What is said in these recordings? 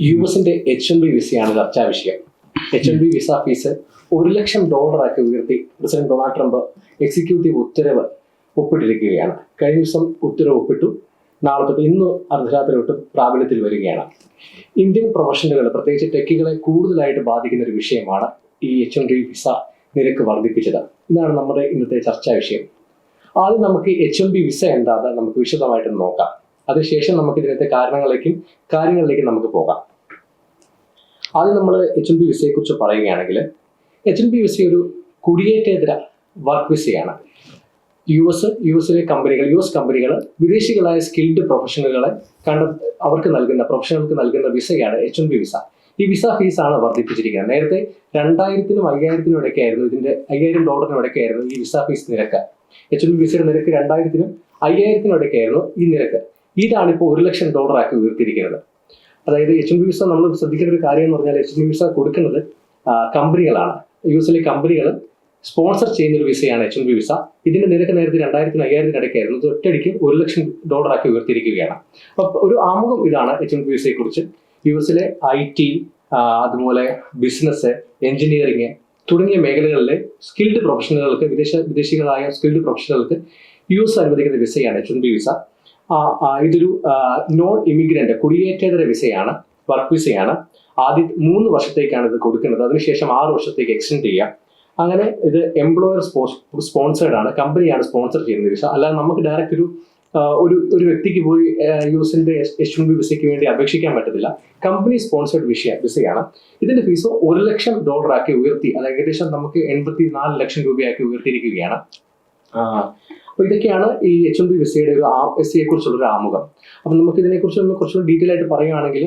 U എസിന്റെ H M B വിസയാണ് ചർച്ചാ വിഷയം H M B visa fee ഒരു ലക്ഷം ഡോളറാക്കി ഉയർത്തി പ്രസിഡന്റ് ഡൊണാൾഡ് ട്രംപ് എക്സിക്യൂട്ടീവ് ഉത്തരവ് ഒപ്പിട്ടിരിക്കുകയാണ്. കഴിഞ്ഞ ദിവസം ഉത്തരവ് ഒപ്പിട്ടു. നാളെ തൊട്ട് ഇന്ന് അർദ്ധരാത്രി തൊട്ട് പ്രാബല്യത്തിൽ വരികയാണ്. ഇന്ത്യൻ പ്രൊഫഷണലുകൾ പ്രത്യേകിച്ച് ടെക്കുകളെ കൂടുതലായിട്ട് ബാധിക്കുന്ന ഒരു വിഷയമാണ് ഈ എച്ച് എം ബി വിസ നിരക്ക് വർദ്ധിപ്പിച്ചത്. ഇതാണ് നമ്മുടെ ഇന്നത്തെ ചർച്ചാ വിഷയം. ആദ്യം നമുക്ക് എച്ച് എം ബി വിസ എന്താണെന്ന് നമുക്ക് വിശദമായിട്ട് നോക്കാം. അതിനുശേഷം നമുക്ക് ഇതിനകത്തെ കാരണങ്ങളിലേക്കും കാര്യങ്ങളിലേക്കും നമുക്ക് പോകാം. ആദ്യം നമ്മൾ എച്ച് എൻ ബി വിസയെ കുറിച്ച് പറയുകയാണെങ്കിൽ എച്ച് എൻ ബി വിസ ഒരു കുടിയേറ്റേതര വർക്ക് വിസയാണ് യു എസ് യു എസിലെ കമ്പനികൾ യു എസ് കമ്പനികൾ വിദേശികളായ സ്കിൽഡ് പ്രൊഫഷണലുകളെ കണ്ട അവർക്ക് നൽകുന്ന പ്രൊഫഷണലുകൾക്ക് നൽകുന്ന വിസയാണ് എച്ച് എൻ ബി വിസ ഈ വിസ ഫീസാണ് വർദ്ധിപ്പിച്ചിരിക്കുന്നത്. നേരത്തെ രണ്ടായിരത്തിനും അയ്യായിരത്തിനും ഇടയ്ക്കായിരുന്നു ഇതിന്റെ അയ്യായിരം ഡോളറിനും ഇടയ്ക്കായിരുന്നു ഈ വിസ ഫീസ് നിരക്ക്. എച്ച് എൻ ബി വിസയുടെ നിരക്ക് രണ്ടായിരത്തിനും അയ്യായിരത്തിനും ഇടയ്ക്കായിരുന്നു ഈ നിരക്ക്. ഇതാണ് ഇപ്പോൾ ഒരു ലക്ഷം ഡോളറാക്കി ഉയർത്തിയിരിക്കുന്നത്. അതായത് എച്ച് എൻ വിസ നമ്മൾ ശ്രദ്ധിക്കേണ്ട ഒരു കാര്യം എന്ന് പറഞ്ഞാൽ എച്ച് എൻ വിസ കൊടുക്കുന്നത് കമ്പനികളാണ്. യു എസിലെ കമ്പനികൾ സ്പോൺസർ ചെയ്യുന്ന ഒരു വിസയാണ് എച്ച് എൻ ബി വിസ ഇതിന്റെ നിരക്ക് നേരത്തെ രണ്ടായിരത്തിന് അയ്യായിരത്തിന് ഇടയ്ക്കായിരുന്നു. ഒറ്റയടിക്ക് ഒരു ലക്ഷം ഡോളറാക്കി ഉയർത്തിയിരിക്കുകയാണ്. അപ്പൊ ഒരു ആമുഖം ഇതാണ് എച്ച് എൻ ബി വിസയെ കുറിച്ച്. യു എസിലെ ഐ ടി അതുപോലെ ബിസിനസ് എഞ്ചിനീയറിംഗ് തുടങ്ങിയ മേഖലകളിലെ സ്കിൽഡ് പ്രൊഫഷണലുകൾക്ക് വിദേശ വിദേശികളായ സ്കിൽഡ് പ്രൊഫഷണലുകൾക്ക് യു എസ് അനുവദിക്കുന്ന വിസയാണ് എച്ച് എൻ ബി വിസ ഇതൊരു നോൺ ഇമിഗ്രന്റ് കുടിയേറ്റേതര വിസയാണ് വർക്ക് വിസയാണ്. ആദ്യ മൂന്ന് വർഷത്തേക്കാണ് ഇത് കൊടുക്കുന്നത്. അതിനുശേഷം ആറ് വർഷത്തേക്ക് എക്സ്റ്റെൻഡ് ചെയ്യാം. അങ്ങനെ ഇത് എംപ്ലോയർ സ്പോൺസേഡ് ആണ് കമ്പനിയാണ് സ്പോൺസർ ചെയ്യുന്ന വിസ. അല്ലാതെ നമുക്ക് ഡയറക്റ്റ് ഒരു ഒരു ഒരു വ്യക്തിക്ക് പോയി യു എസിന്റെ എച്ച് വൺ ബി വിസയ്ക്ക് വേണ്ടി അപേക്ഷിക്കാൻ പറ്റത്തില്ല. കമ്പനി സ്പോൺസേഡ് വിഷയ വിസയാണ്. ഇതിന്റെ ഫീസ് ഒരു ലക്ഷം ഡോളർ ആക്കി ഉയർത്തി അത് ഏകദേശം നമുക്ക് എൺപത്തി നാല് ലക്ഷം രൂപയാക്കി ഉയർത്തിയിരിക്കുകയാണ്. ആ, അപ്പൊ ഇതൊക്കെയാണ് ഈ എച്ച് എം ബി വിസയുടെ ഒരു എസ് സിയെ കുറിച്ചുള്ള ഒരു ആമുഖം. അപ്പൊ നമുക്ക് ഇതിനെക്കുറിച്ച് നമ്മൾ കുറച്ചുകൂടി ഡീറ്റെയിൽ ആയിട്ട് പറയുകയാണെങ്കിൽ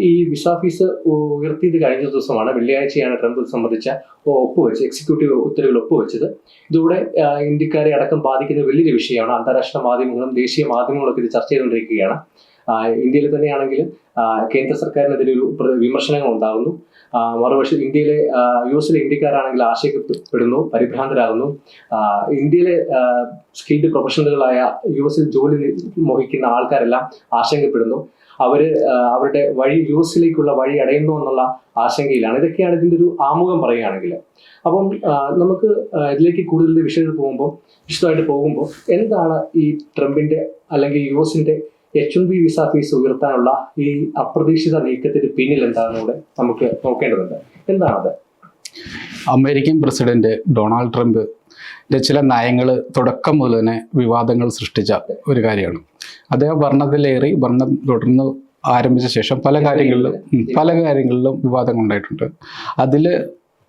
ഈ വിസ ഫീസ് ഉയർത്തിയത് കഴിഞ്ഞ ദിവസമാണ് വെള്ളിയാഴ്ചയാണ് ട്രംപ് സംബന്ധിച്ച ഒപ്പുവെച്ച് എക്സിക്യൂട്ടീവ് ഉത്തരവിൽ ഒപ്പുവെച്ചത്. ഇതോടെ ഇന്ത്യക്കാരെ അടക്കം ബാധിക്കുന്ന വലിയൊരു വിഷയമാണ്. അന്താരാഷ്ട്ര മാധ്യമങ്ങളും ദേശീയ മാധ്യമങ്ങളൊക്കെ ഇത് ചർച്ച ചെയ്തുകൊണ്ടിരിക്കുകയാണ്. ഇന്ത്യയിൽ തന്നെയാണെങ്കിലും കേന്ദ്ര സർക്കാരിനെതിരെ ഒരു വിമർശനങ്ങൾ ഉണ്ടാകുന്നു മറുവശം ഇന്ത്യയിലെ യു എസിലെ ഇന്ത്യക്കാരാണെങ്കിൽ ആശയപ്പെടുന്നു പരിഭ്രാന്തരാകുന്നു. ഇന്ത്യയിലെ സ്കിൽഡ് പ്രൊഫഷണലുകളായ യു എസിൽ ജോലി മോഹിക്കുന്ന ആൾക്കാരെല്ലാം ആശങ്കപ്പെടുന്നു. അവർ അവരുടെ വഴി യു എസിലേക്കുള്ള വഴി അടയുന്നു എന്നുള്ള ആശങ്കയിലാണ്. ഇതൊക്കെയാണ് ഇതിന്റെ ഒരു ആമുഖം പറയുകയാണെങ്കിൽ. അപ്പം നമുക്ക് ഇതിലേക്ക് കൂടുതൽ വിഷയങ്ങൾ പോകുമ്പോൾ വിശദമായിട്ട് പോകുമ്പോൾ എന്താണ് ഈ ട്രംപിന്റെ അല്ലെങ്കിൽ യു എസിന്റെ എച്ച് ബി വിസ ഫീസ് ഉയർത്താനുള്ള ഈ അപ്രതീക്ഷിത നീക്കത്തിന് പിന്നിൽ എന്താണെന്ന് കൂടെ നമുക്ക് നോക്കേണ്ടതുണ്ട്? എന്താണത്? അമേരിക്കൻ പ്രസിഡന്റ് ഡൊണാൾഡ് ട്രംപ് ചില നയങ്ങൾ തുടക്കം മുതൽ തന്നെ വിവാദങ്ങൾ സൃഷ്ടിച്ച ഒരു കാര്യമാണ്. അദ്ദേഹം ഭരണത്തിലേറി ഭരണം തുടർന്ന് ആരംഭിച്ച ശേഷം പല കാര്യങ്ങളിലും പല കാര്യങ്ങളിലും വിവാദങ്ങൾ ഉണ്ടായിട്ടുണ്ട്. അതിൽ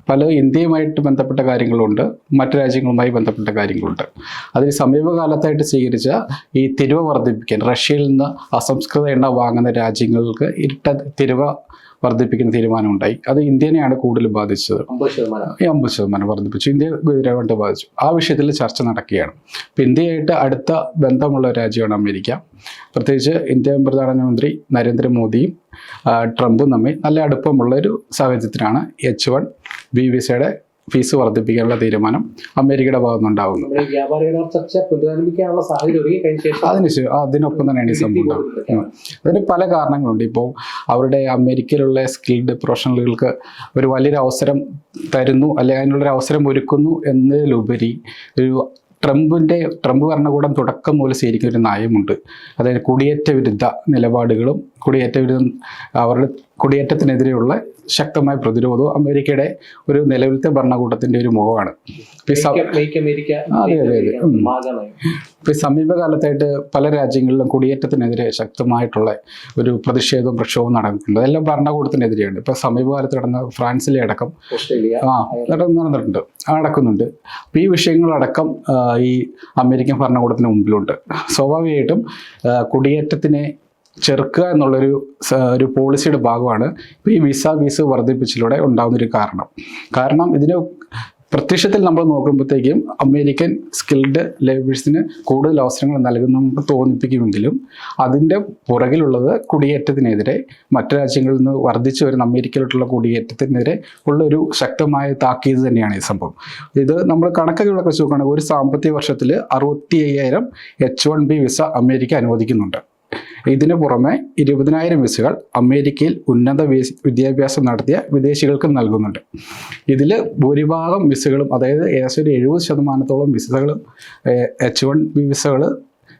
പല ഇന്ത്യയുമായിട്ട് ബന്ധപ്പെട്ട കാര്യങ്ങളുണ്ട് മറ്റു രാജ്യങ്ങളുമായി ബന്ധപ്പെട്ട കാര്യങ്ങളുണ്ട്. അതിൽ സമീപകാലത്തായിട്ട് സ്വീകരിച്ച ഈ തിരുവ വർദ്ധിപ്പിക്കാൻ റഷ്യയിൽ നിന്ന് അസംസ്കൃത എണ്ണ വാങ്ങുന്ന രാജ്യങ്ങൾക്ക് ഇരട്ട തിരുവ വർദ്ധിപ്പിക്കുന്ന തീരുമാനമുണ്ടായി. അത് ഇന്ത്യനെയാണ് കൂടുതൽ ബാധിച്ചത്. അമ്പത് ശതമാനം. ഈ അമ്പത് ശതമാനം വർദ്ധിപ്പിച്ചു. ഇന്ത്യ ഗുജറാത്ത് ബാധിച്ചു. ആ വിഷയത്തിൽ ചർച്ച നടക്കുകയാണ്. ഇപ്പം ഇന്ത്യയായിട്ട് അടുത്ത ബന്ധമുള്ള രാജ്യമാണ് അമേരിക്ക. പ്രത്യേകിച്ച് ഇന്ത്യൻ പ്രധാനമന്ത്രി നരേന്ദ്രമോദിയും ട്രംപും തമ്മിൽ നല്ല അടുപ്പമുള്ള ഒരു സാഹചര്യത്തിലാണ് എച്ച് വൺ ബി വിസയുടെ ഫീസ് വർദ്ധിപ്പിക്കാനുള്ള തീരുമാനം അമേരിക്കയുടെ ഭാഗത്തു നിന്നുണ്ടാവുന്നു വ്യാപാര കരാർ ചർച്ച പുനരാരംഭിക്കാനുള്ള സാഹചര്യം ഒരുങ്ങി അതിന് അതിനൊപ്പം തന്നെയാണ് ഈ സംഭവം അതിന് പല കാരണങ്ങളുണ്ട്. ഇപ്പോൾ അവരുടെ അമേരിക്കയിലുള്ള സ്കിൽഡ് പ്രൊഫഷണലുകൾക്ക് ഒരു വലിയൊരു അവസരം തരുന്നു അല്ലെങ്കിൽ അതിനുള്ളൊരു അവസരം ഒരുക്കുന്നു എന്നതിലുപരി ഒരു ട്രംപിന്റെ ട്രംപ് ഭരണകൂടം തുടക്കം മുതൽ സ്വീകരിക്കുന്ന ഒരു നയമുണ്ട്. അതായത് കുടിയേറ്റ വിരുദ്ധ നിലപാടുകളും കുടിയേറ്റ വിരുദ്ധ അവരുടെ കുടിയേറ്റത്തിനെതിരെയുള്ള ശക്തമായ പ്രതിരോധവും അമേരിക്കയുടെ ഒരു നിലവിലത്തെ ഭരണകൂടത്തിന്റെ ഒരു മുഖമാണ്. അതെ, സമീപകാലത്തായിട്ട് പല രാജ്യങ്ങളിലും കുടിയേറ്റത്തിനെതിരെ ശക്തമായിട്ടുള്ള ഒരു പ്രതിഷേധവും പ്രക്ഷോഭവും നടന്നിട്ടുണ്ട്. അതെല്ലാം ഭരണകൂടത്തിനെതിരെയാണ്. ഇപ്പൊ സമീപകാലത്ത് നടന്ന ഫ്രാൻസിലെ അടക്കം ആ നടന്നിട്ടുണ്ട്. നടക്കുന്നുണ്ട് അപ്പോൾ ഈ വിഷയങ്ങളടക്കം ഈ അമേരിക്കൻ ഭരണകൂടത്തിന് മുമ്പിലുണ്ട്. സ്വാഭാവികമായിട്ടും കുടിയേറ്റത്തിനെ ചെറുക്കുക എന്നുള്ളൊരു ഒരു പോളിസിയുടെ ഭാഗമാണ്. ഇപ്പോൾ ഈ വിസ ഫീസ് വർദ്ധിപ്പിച്ചിലൂടെ ഉണ്ടാകുന്നൊരു കാരണം. കാരണം ഇതിന് പ്രത്യക്ഷത്തിൽ നമ്മൾ നോക്കുമ്പോഴത്തേക്കും അമേരിക്കൻ സ്കിൽഡ് ലേബേഴ്സിന് കൂടുതൽ അവസരങ്ങൾ നൽകുന്നു തോന്നിപ്പിക്കുമെങ്കിലും അതിന്റെ പുറകിലുള്ളത് കുടിയേറ്റത്തിനെതിരെ മറ്റു രാജ്യങ്ങളിൽ നിന്ന് വർദ്ധിച്ചു വരുന്ന അമേരിക്കയിലോട്ടുള്ള കുടിയേറ്റത്തിനെതിരെ ഉള്ള ഒരു ശക്തമായ താക്കീത് തന്നെയാണ് ഈ സംഭവം. ഇത് നമ്മൾ കണക്കുകളൊക്കെ വെച്ച് നോക്കുകയാണെങ്കിൽ ഒരു സാമ്പത്തിക വർഷത്തിൽ അറുപത്തി അയ്യായിരം H one B visa America അനുവദിക്കുന്നുണ്ട്. ഇതിനു പുറമെ ഇരുപതിനായിരം വിസകൾ അമേരിക്കയിൽ ഉന്നത വിദ്യാഭ്യാസം നടത്തിയ വിദേശികൾക്ക് നൽകുന്നുണ്ട്. ഇതിൽ ഭൂരിഭാഗം വിസകളും അതായത് ഏകദേശം ഒരു എഴുപത് ശതമാനത്തോളം വിസകൾ എച്ച് വൺ ബി വിസകൾ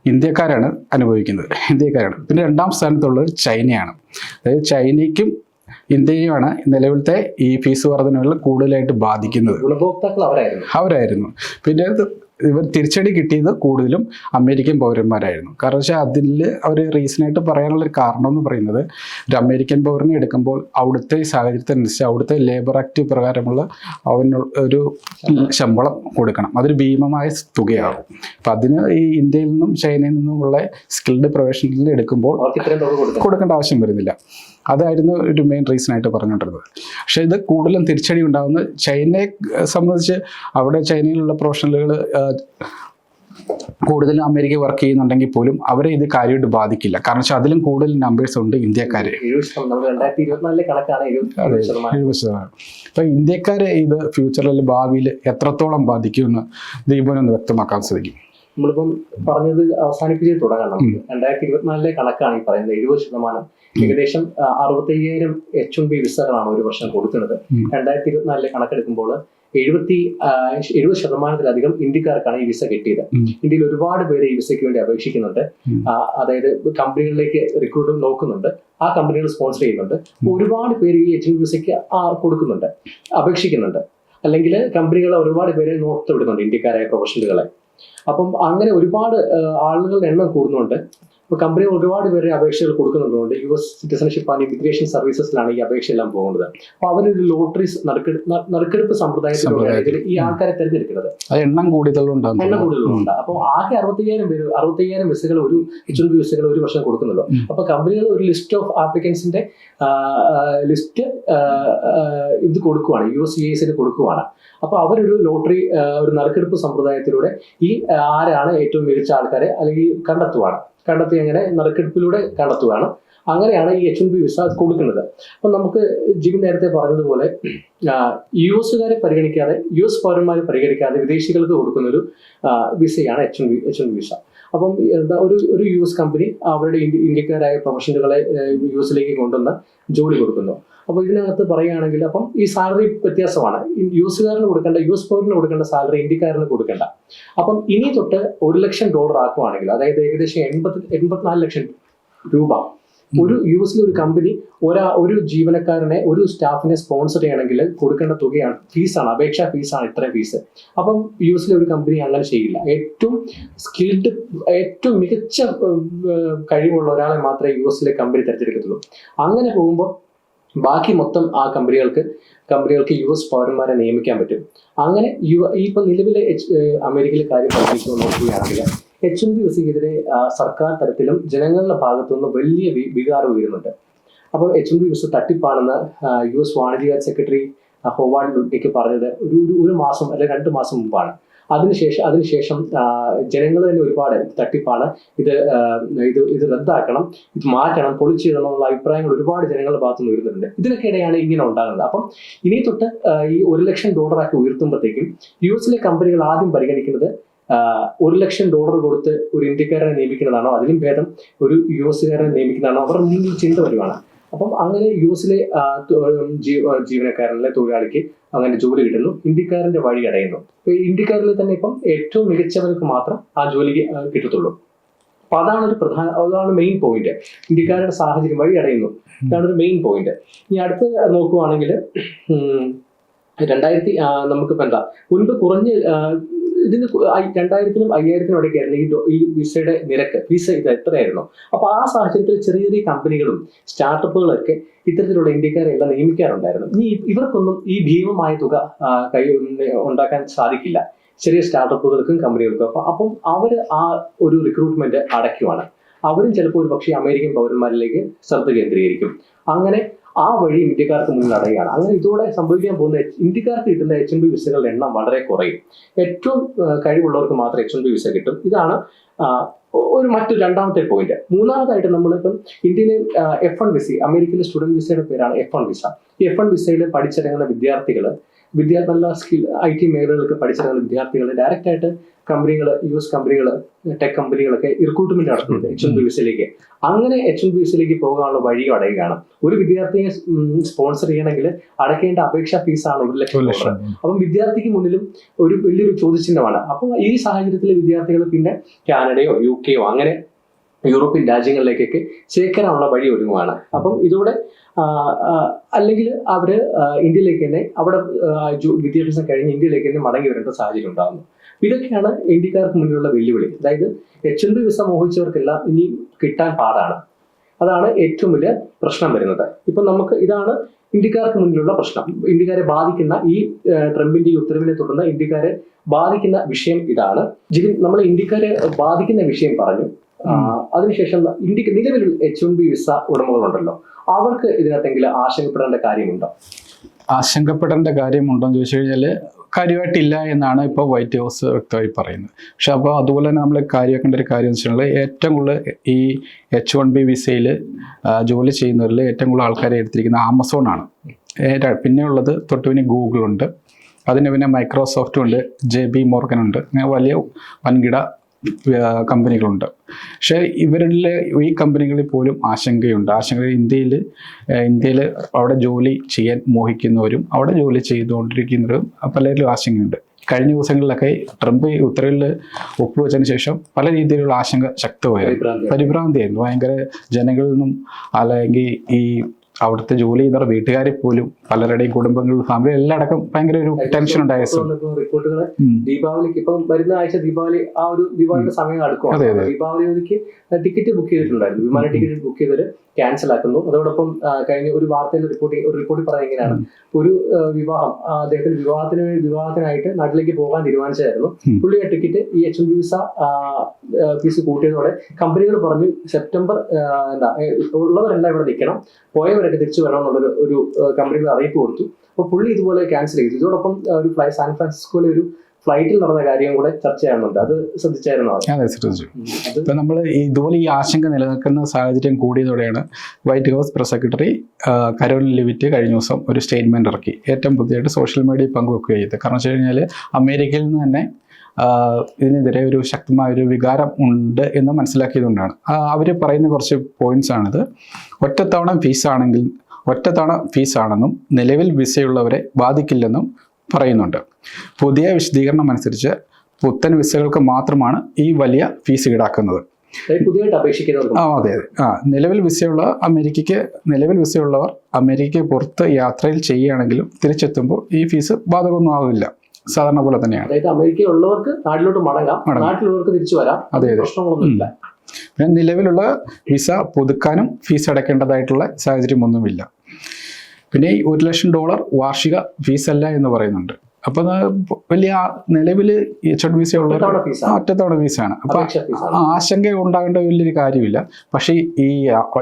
ഇന്ത്യക്കാരാണ് അനുഭവിക്കുന്നത്. ഇന്ത്യക്കാരാണ്. പിന്നെ രണ്ടാം സ്ഥാനത്തുള്ളത് ചൈനയാണ്. അതായത് ചൈനയ്ക്കും ഇന്ത്യയുമാണ് നിലവിലത്തെ ഈ ഫീസ് വർധനകൾ കൂടുതലായിട്ട് ബാധിക്കുന്നത്. അവരായിരുന്നു. അവരായിരുന്നു. പിന്നെ ഇവർ തിരിച്ചടി കിട്ടിയത് കൂടുതലും അമേരിക്കൻ പൗരന്മാരായിരുന്നു. കാരണം വെച്ചാൽ അതിൽ അവർ റീസണായിട്ട് പറയാനുള്ള ഒരു കാരണം എന്ന് പറയുന്നത് ഒരു അമേരിക്കൻ പൗരനെ എടുക്കുമ്പോൾ അവിടുത്തെ സാഹചര്യത്തിനനുസരിച്ച് അവിടുത്തെ ലേബർ ആക്ട് പ്രകാരമുള്ള അവന് ഒരു ശമ്പളം കൊടുക്കണം. അതൊരു ഭീമമായ തുകയാകും. അപ്പം അതിന് ഈ ഇന്ത്യയിൽ നിന്നും ചൈനയിൽ നിന്നുമുള്ള സ്കിൽഡ് പ്രൊഫഷണലിൽ എടുക്കുമ്പോൾ കൊടുക്കേണ്ട ആവശ്യം വരുന്നില്ല. അതായിരുന്നു ഒരു മെയിൻ റീസൺ ആയിട്ട് പറഞ്ഞുകൊണ്ടിരുന്നത്. പക്ഷേ ഇത് കൂടുതലും തിരിച്ചടി ഉണ്ടാകുന്ന ചൈനയെ സംബന്ധിച്ച് അവിടെ ചൈനയിലുള്ള പ്രൊഫഷണലുകൾ കൂടുതലും അമേരിക്ക വർക്ക് ചെയ്യുന്നുണ്ടെങ്കിൽ പോലും അവരെ ഇത് കാര്യമായിട്ട് ബാധിക്കില്ല. കാരണം വെച്ചാൽ അതിലും കൂടുതൽ നമ്പേഴ്സ് ഉണ്ട് ഇന്ത്യക്കാര്. എഴുപത് ശതമാനം അപ്പം ഇന്ത്യക്കാരെ ഇത് ഫ്യൂച്ചറിൽ ഭാവിയിൽ എത്രത്തോളം ബാധിക്കുമെന്ന് ദീപനൊന്ന് വ്യക്തമാക്കാൻ സാധിക്കും നമ്മളിപ്പം പറഞ്ഞത് അവസാനിപ്പിച്ച് തുടങ്ങണം. രണ്ടായിരത്തി ഇരുപത്തിനാലിലെ കണക്കാണ് ഈ പറയുന്നത്. എഴുപത് ശതമാനം. ഏകദേശം അറുപത്തി അറുപത്തയ്യായിരം എച്ച് വൺ ബി വിസകളാണ് ഒരു വർഷം കൊടുക്കുന്നത്. രണ്ടായിരത്തി ഇരുപത്തിനാലിലെ കണക്കെടുക്കുമ്പോൾ എഴുപത്തി എഴുപത് ശതമാനത്തിലധികം ഇന്ത്യക്കാർക്കാണ് ഈ വിസ കിട്ടിയത്. ഇന്ത്യയിൽ ഒരുപാട് പേര് ഈ വിസയ്ക്ക് വേണ്ടി അപേക്ഷിക്കുന്നുണ്ട്. അതായത് കമ്പനികളിലേക്ക് റിക്രൂട്ട് നോക്കുന്നുണ്ട്. ആ കമ്പനികൾ സ്പോൺസർ ചെയ്യുന്നുണ്ട്. ഒരുപാട് പേര് ഈ എച്ച് വിസയ്ക്ക് കൊടുക്കുന്നുണ്ട്. അപേക്ഷിക്കുന്നുണ്ട്. അല്ലെങ്കിൽ കമ്പനികൾ ഒരുപാട് പേരെ നോർത്ത് വിടുന്നുണ്ട് ഇന്ത്യക്കാരായ പ്രൊഫഷണലുകളെ അപ്പം അങ്ങനെ ഒരുപാട് ആളുകളുടെ എണ്ണം കൂടുന്നുണ്ട്. ഇപ്പൊ കമ്പനി ഒരുപാട് പേര് അപേക്ഷകൾ കൊടുക്കുന്നുണ്ട്. U S citizenship and immigration സർവീസസിലാണ് ഈ അപേക്ഷയെല്ലാം പോകുന്നത്. അപ്പൊ അവരൊരു ലോട്ടറി നറുക്കെടുപ്പ് സമ്പ്രദായത്തിലൂടെ ഈ ആൾക്കാരെ തിരഞ്ഞെടുക്കുന്നത്. എണ്ണം കൂടുതലുണ്ടാകും എണ്ണം കൂടുതലുണ്ട്. അപ്പോൾ ആകെ അറുപത്തയ്യായിരം പേര് അറുപത്തയ്യായിരം വിസകൾ ഒരു എച്ച് ബി വിസകൾ ഒരു വർഷം കൊടുക്കുന്നുള്ളൂ. അപ്പോൾ അപ്പൊ കമ്പനികൾ ഒരു ലിസ്റ്റ് ഓഫ് ആപ്ലിക്കൻസിന്റെ ലിസ്റ്റ് ഇത് കൊടുക്കുവാണ്. യു എസ് സി എസിന് കൊടുക്കുവാണ്. അപ്പൊ അവരൊരു ലോട്ടറി ഒരു നറുക്കെടുപ്പ് സമ്പ്രദായത്തിലൂടെ ഈ ആരാണ് ഏറ്റവും മികച്ച ആൾക്കാരെ അല്ലെങ്കിൽ കണ്ടെത്തുവാണ്. കണ്ടെത്തി അങ്ങനെ നറുക്കെടുപ്പിലൂടെ കണ്ടെത്തുകയാണ് അങ്ങനെയാണ് ഈ എച്ച് എൻ ബി വിസ കൊടുക്കുന്നത്. അപ്പൊ നമുക്ക് ജിബിൻ നേരത്തെ പറഞ്ഞതുപോലെ യു എസുകാരെ പരിഗണിക്കാതെ യു എസ് പൗരന്മാരെ പരിഗണിക്കാതെ വിദേശികൾക്ക് കൊടുക്കുന്ന ഒരു വിസയാണ് H N B H N B visa അപ്പം എന്താ ഒരു ഒരു യു എസ് കമ്പനി അവരുടെ ഇന്ത്യ- ഇന്ത്യക്കാരായ പ്രൊഫഷണലുകളെ യു എസിലേക്ക് കൊണ്ടുവന്ന് ജോലി കൊടുക്കുന്നു. അപ്പോൾ ഇതിനകത്ത് പറയുകയാണെങ്കിൽ അപ്പം ഈ സാലറി വ്യത്യാസമാണ്. യു എസുകാരന് കൊടുക്കേണ്ട യു എസ് പൗരന് കൊടുക്കേണ്ട സാലറി ഇന്ത്യക്കാരന് കൊടുക്കേണ്ട. അപ്പം ഇനി തൊട്ട് ഒരു ലക്ഷം ഡോളർ ആക്കുവാണെങ്കിൽ അതായത് ഏകദേശം എൺപത് എൺപത്തിനാല് ലക്ഷം രൂപ ഒരു യു എസിലെ ഒരു കമ്പനി ഒരാ ഒരു ജീവനക്കാരനെ ഒരു സ്റ്റാഫിനെ സ്പോൺസർ ചെയ്യണമെങ്കിൽ കൊടുക്കേണ്ട തുകയാണ് ഫീസാണ് അപേക്ഷാ ഫീസാണ് ഇത്രയും ഫീസ് അപ്പം യു എസിലെ ഒരു കമ്പനി അങ്ങനെ ചെയ്യില്ല. ഏറ്റവും സ്കിൽഡ് ഏറ്റവും മികച്ച കഴിവുള്ള ഒരാളെ മാത്രമേ യു എസിലെ കമ്പനി തിരഞ്ഞെടുക്കത്തുള്ളൂ. അങ്ങനെ പോകുമ്പോൾ ബാക്കി മൊത്തം ആ കമ്പനികൾക്ക് കമ്പനികൾക്ക് യു എസ് പൗരന്മാരെ നിയമിക്കാൻ പറ്റും. അങ്ങനെ യു ഇപ്പം നിലവിലെ എച്ച് അമേരിക്കയിലെ കാര്യം പരിഗണിച്ചു നോക്കുകയാണെങ്കിൽ എച്ച് എൻ ബി വിസയ്ക്കെതിരെ സർക്കാർ തലത്തിലും ജനങ്ങളുടെ ഭാഗത്തു നിന്നും വലിയ വികാരം ഉയരുന്നുണ്ട്. അപ്പോൾ എച്ച് എൻ ബി വിസ തട്ടിപ്പാണെന്ന് യു എസ് വാണിജ്യകാര്യ സെക്രട്ടറി ഹോവാർഡ് ലുട്ടിക്ക് പറഞ്ഞത് ഒരു ഒരു മാസം അല്ലെങ്കിൽ രണ്ട് മാസം മുമ്പാണ്. അതിനുശേഷം അതിനുശേഷം ജനങ്ങൾ തന്നെ ഒരുപാട് തട്ടിപ്പാണ്. ഇത് ഇത് ഇത് റദ്ദാക്കണം ഇത് മാറ്റണം പൊളിച്ചിടണം എന്നുള്ള അഭിപ്രായങ്ങൾ ഒരുപാട് ജനങ്ങളുടെ ഭാഗത്ത് നിന്ന് ഉയർന്നിട്ടുണ്ട്. ഇതിനൊക്കെ ഇടയാണ് ഇങ്ങനെ ഉണ്ടാകുന്നത്. അപ്പം ഇനി തൊട്ട് ഈ ഒരു ലക്ഷം ഡോളറാക്കി ഉയർത്തുമ്പോഴത്തേക്കും യു എസിലെ കമ്പനികൾ ആദ്യം പരിഗണിക്കുന്നത് ഒരു ലക്ഷം ഡോളർ കൊടുത്ത് ഒരു ഇന്ത്യക്കാരനെ നിയമിക്കുന്നതാണോ അതിലും ഭേദം ഒരു യു എസുകാരനെ നിയമിക്കുന്നതാണോ അവർ ചിന്ത വരുവാണ്. അപ്പം അങ്ങനെ യു എസിലെ ജീവനക്കാരനിലെ തൊഴിലാളിക്ക് അങ്ങനെ ജോലി കിട്ടുന്നു. ഇന്ത്യക്കാരന്റെ വഴി അടയുന്നു. ഇന്ത്യക്കാരിൽ തന്നെ ഇപ്പം ഏറ്റവും മികച്ചവർക്ക് മാത്രം ആ ആ, കിട്ടത്തുള്ളൂ. അപ്പൊ അതാണ് ഒരു പ്രധാന അതാണ് മെയിൻ പോയിന്റ് ഇന്ത്യക്കാരുടെ സാഹചര്യം വഴി അടയുന്നു. അതാണ് ഒരു മെയിൻ പോയിന്റ് ഇനി അടുത്ത് നോക്കുവാണെങ്കിൽ രണ്ടായിരത്തി നമുക്ക് എന്താ മുൻപ് കുറഞ്ഞ ഇതിന് രണ്ടായിരത്തിനും അയ്യായിരത്തിനും ഇടയ്ക്കായിരുന്നു ഈ ഈ വിസയുടെ നിരക്ക്. വിസ ഇത് എത്രയായിരുന്നു? അപ്പൊ ആ സാഹചര്യത്തിൽ ചെറിയ ചെറിയ കമ്പനികളും സ്റ്റാർട്ടപ്പുകളൊക്കെ ഇത്തരത്തിലുള്ള ഇന്ത്യക്കാരെ എല്ലാം നിയമിക്കാറുണ്ടായിരുന്നു. ഇനി ഇവർക്കൊന്നും ഈ ഭീമമായ തുക കൈ ഉണ്ടാക്കാൻ സാധിക്കില്ല. ചെറിയ സ്റ്റാർട്ടപ്പുകൾക്കും കമ്പനികൾക്കും. അപ്പം അവർ ആ ഒരു റിക്രൂട്ട്മെന്റ് അടയ്ക്കുവാണ്. അവരും ചിലപ്പോൾ ഒരു പക്ഷേ അമേരിക്കൻ പൗരന്മാരിലേക്ക് ശ്രദ്ധ കേന്ദ്രീകരിക്കും. അങ്ങനെ ആ വഴി ഇന്ത്യക്കാർക്ക് മുന്നിൽ അടയുകയാണ് അങ്ങനെ ഇതോടെ സംഭവിക്കാൻ പോകുന്ന ഇന്ത്യക്കാർക്ക് കിട്ടുന്ന എച്ച് എൻ ബി വിസകളുടെ എണ്ണം വളരെ കുറയും. ഏറ്റവും കഴിവുള്ളവർക്ക് മാത്രം എച്ച് എൻ ബി വിസ കിട്ടും. ഇതാണ് ഒരു മറ്റു രണ്ടാമത്തെ പോയിന്റ് മൂന്നാമതായിട്ട് നമ്മളിപ്പം ഇന്ത്യയിലെ എഫ് വൺ വിസ അമേരിക്കയിലെ സ്റ്റുഡന്റ് വിസയുടെ പേരാണ് എഫ് വൺ വിസ. ഈ എഫ് വൺ വിസയിൽ പഠിച്ചിറങ്ങുന്ന വിദ്യാർത്ഥികൾ വിദ്യാ നല്ല സ്കിൽ ഐ ടി മേഖലകളിലൊക്കെ പഠിച്ചിറങ്ങുന്ന വിദ്യാർത്ഥികൾ ഡയറക്റ്റ് ആയിട്ട് കമ്പനികൾ യു എസ് കമ്പനികൾ ടെക് കമ്പനികളൊക്കെ റിക്രൂട്ട്മെന്റ് നടത്തുന്നത് എച്ച് എൻ ബി എസിലേക്ക് അങ്ങനെ എച്ച് എൻ ബി എസിലേക്ക് പോകാനുള്ള വഴി അടയുകയാണ് ഒരു വിദ്യാർത്ഥിയെ സ്പോൺസർ ചെയ്യണമെങ്കിൽ അടയ്ക്കേണ്ട അപേക്ഷാ ഫീസാണ് ഒരു ലക്ഷം ഡോളർ ലക്ഷം. അപ്പം വിദ്യാർത്ഥിക്ക് മുന്നിലും ഒരു വലിയൊരു ചോദ്യചിഹ്നമാണ്. അപ്പം ഈ സാഹചര്യത്തിൽ വിദ്യാർത്ഥികൾ പിന്നെ കാനഡയോ യു കെയോ അങ്ങനെ യൂറോപ്യൻ രാജ്യങ്ങളിലേക്കൊക്കെ ചേക്കാനുള്ള വഴി ഒരുങ്ങുകയാണ് അപ്പം ഇതോടെ അല്ലെങ്കിൽ അവർ ഇന്ത്യയിലേക്ക് തന്നെ അവിടെ വിദ്യാഭ്യാസം കഴിഞ്ഞ് ഇന്ത്യയിലേക്ക് തന്നെ മടങ്ങി വരേണ്ട സാഹചര്യം ഉണ്ടാകുന്നു ഇതൊക്കെയാണ് ഇന്ത്യക്കാർക്ക് മുന്നിലുള്ള വെല്ലുവിളി. അതായത് എച്ച് എൻ ബി വിസ മോഹിച്ചവർക്കെല്ലാം ഇനി കിട്ടാൻ പാടാണ്. അതാണ് ഏറ്റവും വലിയ പ്രശ്നം വരുന്നത്. ഇപ്പം നമുക്ക് ഇതാണ് ഇന്ത്യക്കാർക്ക് മുന്നിലുള്ള പ്രശ്നം. ഇന്ത്യക്കാരെ ബാധിക്കുന്ന ഈ ട്രംപിന്റെ ഈ ഉത്തരവിനെ തുടർന്ന് ഇന്ത്യക്കാരെ ബാധിക്കുന്ന വിഷയം ഇതാണ്. ജിതിൻ നമ്മൾ ഇന്ത്യക്കാരെ ബാധിക്കുന്ന വിഷയം പറഞ്ഞു. അതിനുശേഷം ഇന്ത്യയ്ക്ക് നിലവിലുള്ള എച്ച് വൺ ബി വിസ ഉടമകളുണ്ടല്ലോ. അവർക്ക് ഇതിനകത്തെങ്കിലും ആശങ്കപ്പെടേണ്ട കാര്യമുണ്ടോ? ആശങ്കപ്പെടേണ്ട കാര്യമുണ്ടോ എന്ന് ചോദിച്ചു കഴിഞ്ഞാൽ കാര്യമായിട്ടില്ല എന്നാണ് ഇപ്പോൾ വൈറ്റ് ഹൗസ് വ്യക്തമായി പറയുന്നത്. പക്ഷെ അപ്പോൾ അതുപോലെ തന്നെ നമ്മൾ കാര്യമാക്കേണ്ട ഒരു കാര്യം എന്ന് വെച്ചാൽ ഏറ്റവും കൂടുതൽ ഈ എച്ച് വൺ ബി വിസയിൽ ജോലി ചെയ്യുന്നവരിൽ ഏറ്റവും കൂടുതൽ ആൾക്കാരെ എടുത്തിരിക്കുന്ന ആമസോൺ ആണ്. പിന്നെ ഉള്ളത് തൊട്ട് പിന്നെ ഗൂഗിളുണ്ട് അതിന് പിന്നെ മൈക്രോസോഫ്റ്റും ഉണ്ട് ജെ ബി മോർഗൻ ഉണ്ട്. അങ്ങനെ വലിയ വൻകിട കമ്പനികളുണ്ട്. പക്ഷേ ഇവരിൽ ഈ കമ്പനികളിൽ പോലും ആശങ്കയുണ്ട്. ആശങ്ക ഇന്ത്യയിൽ ഇന്ത്യയിൽ അവിടെ ജോലി ചെയ്യാൻ മോഹിക്കുന്നവരും അവിടെ ജോലി ചെയ്തുകൊണ്ടിരിക്കുന്നവരും പലരിലും ആശങ്കയുണ്ട്. കഴിഞ്ഞ ദിവസങ്ങളിലൊക്കെ ട്രംപ് ഉത്തരവിൽ ഒപ്പുവെച്ചതിന് ശേഷം പല രീതിയിലുള്ള ആശങ്ക ശക്തമായിരുന്നു. പരിഭ്രാന്തി. പരിഭ്രാന്തിയായിരുന്നു. ഭയങ്കര ജനങ്ങളിൽ നിന്നും അല്ലെങ്കിൽ ഈ അവിടുത്തെ ജോലി ചെയ്തവർ വീട്ടുകാരെ പോലും പലരുടെയും കുടുംബങ്ങൾ ഫാമിലി എല്ലാം അടക്കം ഭയങ്കര ഒരു ടെൻഷൻ ഉണ്ടായ റിപ്പോർട്ടുകൾ ദീപാവലിക്ക് ഇപ്പം വരുന്ന ആഴ്ച ദീപാവലി ആ ഒരു ദീപാവലിയുടെ സമയം അടുക്കും ദീപാവലി ദീപാവലിക്ക് ടിക്കറ്റ് ബുക്ക് ചെയ്തിട്ടുണ്ടായിരുന്നു. വിമാന ടിക്കറ്റ് ബുക്ക് ചെയ്തവര് ക്യാൻസൽ ആക്കുന്നു. അതോടൊപ്പം കഴിഞ്ഞ ഒരു വാർത്തയിൽ റിപ്പോർട്ട് ഒരു റിപ്പോർട്ടിൽ പറയുന്നത് എങ്ങനെയാണ് ഒരു വിവാഹം അദ്ദേഹത്തിന് വിവാഹത്തിന് വേണ്ടി വിവാഹത്തിനായിട്ട് നാട്ടിലേക്ക് പോകാൻ തീരുമാനിച്ചായിരുന്നു. പുള്ളി ആ ടിക്കറ്റ് ഈ H N B visa fee കൂട്ടിയതോടെ കമ്പനികൾ പറഞ്ഞു സെപ്റ്റംബർ എന്താ ഉള്ളവരെല്ലാം ഇവിടെ നിൽക്കണം. പോയവരൊക്കെ തിരിച്ചു വരണം എന്നുള്ളൊരു ഒരു കമ്പനികൾ അറിയിപ്പ് കൊടുത്തു. അപ്പോൾ പുള്ളി ഇതുപോലെ ക്യാൻസൽ ചെയ്തു. ഇതോടൊപ്പം ഒരു ഫ്ലൈ സാൻ ഫ്രാൻസിസ്കോയിലെ ഒരു ഫ്ലൈറ്റിൽ നടന്ന കാര്യം കൂടെ ചർച്ച ചെയ്യുന്നുണ്ട് അത് ശ്രദ്ധിച്ചായിരുന്നു? അതെ ശ്രദ്ധിച്ചു. ഇപ്പം നമ്മൾ ഇതുപോലെ ഈ ആശങ്ക നിലനിൽക്കുന്ന സാഹചര്യം കൂടിയതോടെയാണ് White House press secretary Karoline Leavitt കഴിഞ്ഞ ദിവസം ഒരു സ്റ്റേറ്റ്മെന്റ് ഇറക്കി. ഏറ്റവും പുതിയതായിട്ട് സോഷ്യൽ മീഡിയയിൽ പങ്കുവെക്കുക ചെയ്ത്. കാരണം വെച്ച് കഴിഞ്ഞാൽ അമേരിക്കയിൽ നിന്ന് തന്നെ ഇതിനെതിരെ ഒരു ശക്തമായ ഒരു വികാരം ഉണ്ട് എന്ന് മനസ്സിലാക്കിയതുകൊണ്ടാണ്. അവർ പറയുന്ന കുറച്ച് പോയിന്റ്സ് ആണിത്. ഒറ്റത്തവണ ഫീസാണെങ്കിൽ ഒറ്റത്തവണ ഫീസാണെന്നും നിലവിൽ വിസയുള്ളവരെ ബാധിക്കില്ലെന്നും പറയുന്നുണ്ട്. പുതിയ വിശദീകരണം അനുസരിച്ച് പുത്തൻ വിസകൾക്ക് മാത്രമാണ് ഈ വലിയ ഫീസ് ഈടാക്കുന്നത്. ആ അതെ അതെ. ആ നിലവിൽ വിസയുള്ള അമേരിക്കയ്ക്ക് നിലവിൽ വിസയുള്ളവർ അമേരിക്കയ്ക്ക് പുറത്ത് യാത്രയിൽ ചെയ്യുകയാണെങ്കിലും തിരിച്ചെത്തുമ്പോൾ ഈ ഫീസ് ബാധകമൊന്നും ആവില്ല. സാധാരണ പോലെ തന്നെയാണ്. അതായത് നാട്ടിലോട്ട് മടങ്ങാം മടങ്ങാം. നാട്ടിലുള്ളവർക്ക് തിരിച്ചു വരാം അതെ, അതെ. പ്രശ്നങ്ങളൊന്നുമില്ല. പിന്നെ നിലവിലുള്ള വിസ പുതുക്കാനും ഫീസ് അടയ്ക്കേണ്ടതായിട്ടുള്ള സാഹചര്യമൊന്നുമില്ല പിന്നെ ഈ ഒരു ലക്ഷം ഡോളർ വാർഷിക ഫീസ് അല്ല എന്ന് പറയുന്നുണ്ട്. അപ്പൊ വലിയ നിലവിൽ എച്ച് ഒഡ് വിസ ഉള്ള ഒറ്റത്തവണ ഫീസാ ഫീസാണ് അപ്പൊ ആശങ്ക ഉണ്ടാകേണ്ട വലിയൊരു കാര്യമില്ല. പക്ഷേ ഈ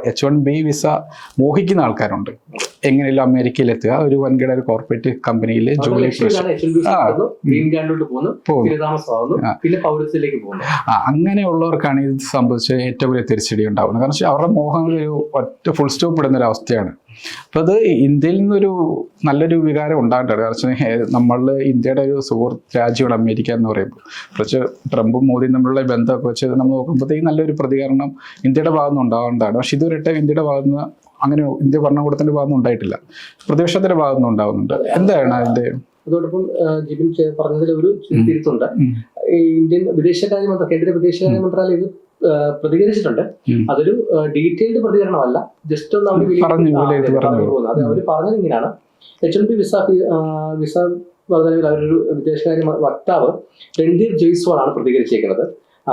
എച്ച് വൺ ബി വിസ മോഹിക്കുന്ന ആൾക്കാരുണ്ട്. എങ്ങനെയല്ലോ അമേരിക്കയിൽ എത്തുക ഒരു വൻകിട ഒരു കോർപ്പറേറ്റ് കമ്പനിയിൽ ജോലി അങ്ങനെയുള്ളവർക്കാണ് ഇത് സംബന്ധിച്ച് ഏറ്റവും വലിയ തിരിച്ചടി ഉണ്ടാവുന്നത്. കാരണം അവരുടെ മോഹങ്ങൾ ഒരു ഒറ്റ ഫുൾ സ്റ്റോപ്പ് ഇടുന്ന ഒരു അവസ്ഥയാണ് അപ്പോൾ അത് ഇന്ത്യയിൽ നിന്നൊരു നല്ലൊരു വികാരം ഉണ്ടാകേണ്ടത് കാരണം നമ്മൾ ഇന്ത്യയുടെ ഒരു സുഹൃത്ത് രാജ്യമാണ് അമേരിക്ക എന്ന് പറയുമ്പോൾ. കുറച്ച് ട്രംപും മോദിയും തമ്മിലുള്ള ബന്ധമൊക്കെ വെച്ച് നമ്മൾ നോക്കുമ്പോഴത്തേക്കും നല്ലൊരു പ്രതികരണം ഇന്ത്യയുടെ ഭാഗത്ത് നിന്ന് ഉണ്ടാവേണ്ടതാണ് പക്ഷെ ഇതുവരെ ഇന്ത്യയുടെ ഭാഗത്ത് നിന്ന് അങ്ങനെ ഇന്ത്യ ഭരണകൂടത്തിന്റെ ഭാഗത്ത് നിന്ന് ഉണ്ടായിട്ടില്ല. പ്രതിപക്ഷത്തിന്റെ ഭാഗത്ത് നിന്ന് ഉണ്ടാകുന്നുണ്ട് എന്താണ് അതിന്റെ അതോടൊപ്പം ജിബിൻ പറഞ്ഞതിൽ ഒരു. തിരുത്തുണ്ട്. ഇന്ത്യൻ വിദേശകാര്യ മന്ത്രി കേന്ദ്ര വിദേശകാര്യ മന്ത്രാലയം ഇത് പ്രതികരിച്ചിട്ടുണ്ട്. അതൊരു ഡീറ്റെയിൽഡ് പ്രതികരണമല്ല. ജസ്റ്റ് ഒന്ന് അവർ. അത് അവർ പറഞ്ഞത് ഇങ്ങനെയാണ്. H N P visa visa വർദ്ധനവിൽ അവരൊരു വിദേശകാര്യ വക്താവ് രൺധീർ ജയ്സ്വാൾ ആണ് പ്രതികരിച്ചേക്കുന്നത്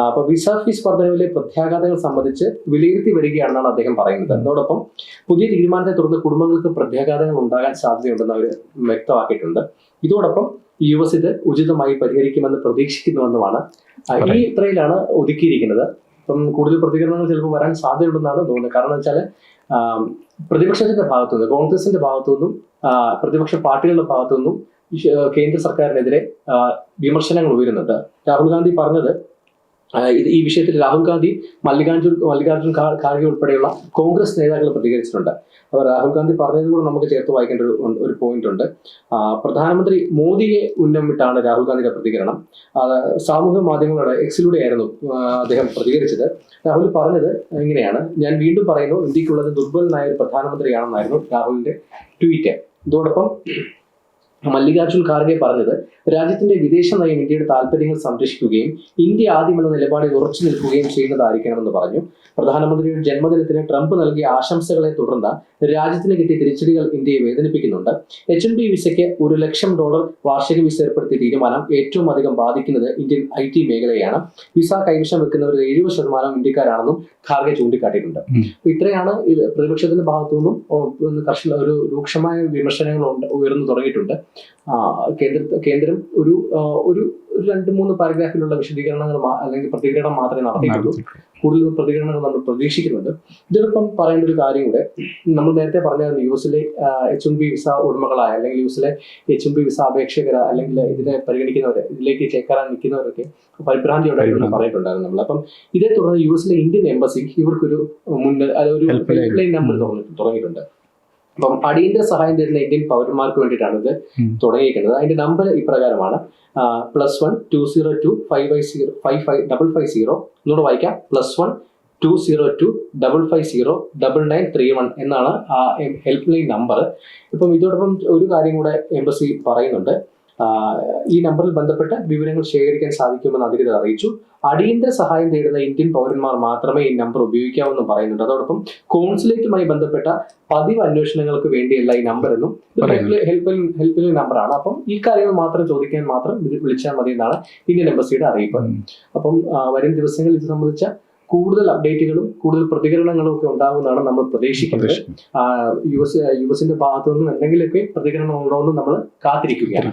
അപ്പൊ വിസ ഫീസ് വർധനവിലെ പ്രത്യാഘാതങ്ങൾ സംബന്ധിച്ച് വിലയിരുത്തി വരികയാണെന്നാണ് അദ്ദേഹം പറയുന്നത്. അതോടൊപ്പം പുതിയ തീരുമാനത്തെ തുടർന്ന് കുടുംബങ്ങൾക്ക് പ്രത്യാഘാതങ്ങൾ ഉണ്ടാകാൻ സാധ്യതയുണ്ടെന്ന് അവർ വ്യക്തമാക്കിയിട്ടുണ്ട്. ഇതോടൊപ്പം യു എസ് ഇത് ഉചിതമായി പരിഹരിക്കുമെന്ന് പ്രതീക്ഷിക്കുന്നുവെന്നുമാണ്. ഈ ഇത്രയിലാണ് ഒതുക്കിയിരിക്കുന്നത്. അപ്പം കൂടുതൽ പ്രതികരണങ്ങൾ ചിലപ്പോൾ വരാൻ സാധ്യതയുണ്ടെന്നാണ് തോന്നുന്നത്. കാരണം വെച്ചാൽ പ്രതിപക്ഷത്തിന്റെ ഭാഗത്തുനിന്ന് കോൺഗ്രസിന്റെ ഭാഗത്തുനിന്നും നിന്നും പ്രതിപക്ഷ പാർട്ടികളുടെ ഭാഗത്തുനിന്നും നിന്നും കേന്ദ്ര സർക്കാരിനെതിരെ വിമർശനങ്ങൾ ഉയരുന്നുണ്ട്. രാഹുൽ ഗാന്ധി പറഞ്ഞത് ഈ വിഷയത്തിൽ രാഹുൽ ഗാന്ധി മല്ലികാർജുൻ മല്ലികാർജുൻ ഖാർഗെ ഉൾപ്പെടെയുള്ള കോൺഗ്രസ് നേതാക്കൾ പ്രതികരിച്ചിട്ടുണ്ട്. അപ്പോൾ രാഹുൽ ഗാന്ധി പറഞ്ഞത് കൂടെ നമുക്ക് ചേർത്ത് വായിക്കേണ്ട ഒരു ഒരു പോയിന്റ് ഉണ്ട്. പ്രധാനമന്ത്രി മോദിയെ ഉന്നമിട്ടാണ് രാഹുൽ ഗാന്ധിയുടെ പ്രതികരണം. സാമൂഹ്യ മാധ്യമങ്ങളുടെ എക്സിലൂടെയായിരുന്നു അദ്ദേഹം പ്രതികരിച്ചത്. രാഹുൽ പറഞ്ഞത് ഇങ്ങനെയാണ്. ഞാൻ വീണ്ടും പറയുന്നു ഇന്ത്യക്കുള്ളത് ദുർബലനായ ഒരു പ്രധാനമന്ത്രിയാണെന്നായിരുന്നു രാഹുലിന്റെ ട്വീറ്റ്. ഇതോടൊപ്പം മല്ലികാർജുൻ ഖാർഗെ പറഞ്ഞത് രാജ്യത്തിന്റെ വിദേശ നയം ഇന്ത്യയുടെ താല്പര്യങ്ങൾ സംരക്ഷിക്കുകയും ഇന്ത്യ ആദ്യമെന്ന നിലപാടിൽ ഉറച്ചു നിൽക്കുകയും ചെയ്യുന്നതായിരിക്കണമെന്ന് പറഞ്ഞു. പ്രധാനമന്ത്രിയുടെ ജന്മദിനത്തിന് ട്രംപ് നൽകിയ ആശംസകളെ തുടർന്ന് രാജ്യത്തിന് കിട്ടിയ തിരിച്ചടികൾ ഇന്ത്യയെ വേദനിപ്പിക്കുന്നുണ്ട്. എച്ച് എൻ ബി വിസയ്ക്ക് ഒരു ലക്ഷം ഡോളർ വാർഷിക വിസ ഏർപ്പെടുത്തിയ തീരുമാനം ഏറ്റവും അധികം ബാധിക്കുന്നത് ഇന്ത്യൻ ഐ ടി മേഖലയാണ്. വിസ കൈവശം വെക്കുന്നവരിൽ എഴുപത് ശതമാനം ഇന്ത്യക്കാരാണെന്നും ഖാർഗെ ചൂണ്ടിക്കാട്ടിയിട്ടുണ്ട്. അപ്പൊ ഇത്രയാണ് ഇത് പ്രതിപക്ഷത്തിന്റെ ഭാഗത്തു നിന്നും കർഷക ഒരു രൂക്ഷമായ വിമർശനങ്ങൾ ഉയർന്നു തുടങ്ങിയിട്ടുണ്ട്. കേന്ദ്ര കേന്ദ്രം ഒരു ഒരു രണ്ട് മൂന്ന് പാരഗ്രാഫിലുള്ള വിശദീകരണങ്ങൾ അല്ലെങ്കിൽ പ്രതികരണം മാത്രമേ നടത്തിയിട്ടുള്ളൂ. കൂടുതൽ പ്രതികരണങ്ങൾ നമ്മൾ പ്രതീക്ഷിക്കുന്നുണ്ട്. ഇതിനൊപ്പം പറയേണ്ട ഒരു കാര്യം കൂടെ നമ്മൾ നേരത്തെ പറഞ്ഞായിരുന്നു യു എസിലെ എച്ച് എം ബി വിസ ഉടമകളായ അല്ലെങ്കിൽ യു എസിലെ എച്ച് എം ബി വിസ അപേക്ഷകർ അല്ലെങ്കിൽ ഇതിനെ പരിഗണിക്കുന്നവർ ഇതിലേക്ക് ചേക്കാറാൻ നിൽക്കുന്നവരൊക്കെ പരിഭ്രാന്തി. പറഞ്ഞിട്ടുണ്ടായിരുന്നു നമ്മൾ. അപ്പം ഇതേ തുടർന്ന് യു എസിലെ ഇന്ത്യൻ എംബസി ഇവർക്കൊരു മുന്നിൽ അതായത് ഒരു. ഹെൽപ്പ് ലൈൻ നമ്പർ തുടങ്ങിയിട്ടുണ്ട് അപ്പം അടിയന്തര സഹായം തരുന്ന ഇന്ത്യൻ പൗരന്മാർക്ക് വേണ്ടിയിട്ടാണ് ഇത്. തുടങ്ങിയിരിക്കുന്നത്. അതിന്റെ നമ്പർ ഇപ്രകാരമാണ്. Plus one two zero two five five zero five five double five zero ഒന്നുകൂടെ വായിക്കാം. Plus one two zero two double five zero double nine three one എന്നാണ് ആ ഹെൽപ്പ് ലൈൻ നമ്പർ ഇപ്പം ഇതോടൊപ്പം ഒരു കാര്യം കൂടെ എംബസി പറയുന്നുണ്ട്. ഈ നമ്പറിൽ ബന്ധപ്പെട്ട വിവരങ്ങൾ ശേഖരിക്കാൻ സാധിക്കുമെന്ന് അധികൃതർ അറിയിച്ചു. അടിയന്തര സഹായം തേടുന്ന ഇന്ത്യൻ പൗരന്മാർ മാത്രമേ ഈ നമ്പർ ഉപയോഗിക്കാവൂ പറയുന്നുണ്ട്. അതോടൊപ്പം കോൺസുലേറ്റുമായി ബന്ധപ്പെട്ട പതിവ് അന്വേഷണങ്ങൾക്ക് വേണ്ടിയല്ല ഈ നമ്പർ എന്നും. ഹെൽപ്പ് ഹെൽപ്പ് ലൈൻ നമ്പറാണ് അപ്പം ഈ കാര്യങ്ങൾ മാത്രം ചോദിക്കാൻ മാത്രം വിളിച്ചാൽ മതി എന്നാണ് ഇന്ത്യൻ എംബസിയുടെ അറിയിപ്പ്. അപ്പം വരും ദിവസങ്ങളിൽ ഇത് സംബന്ധിച്ച കൂടുതൽ അപ്ഡേറ്റുകളും കൂടുതൽ പ്രതികരണങ്ങളും ഒക്കെ ഉണ്ടാകുമെന്നാണ് നമ്മൾ പ്രതീക്ഷിക്കുന്നത്. യു എസ് യു എസിന്റെ ഭാഗത്തു നിന്നും എന്തെങ്കിലുമൊക്കെ പ്രതികരണം ഉണ്ടോ എന്ന് നമ്മൾ കാത്തിരിക്കുകയാണ്.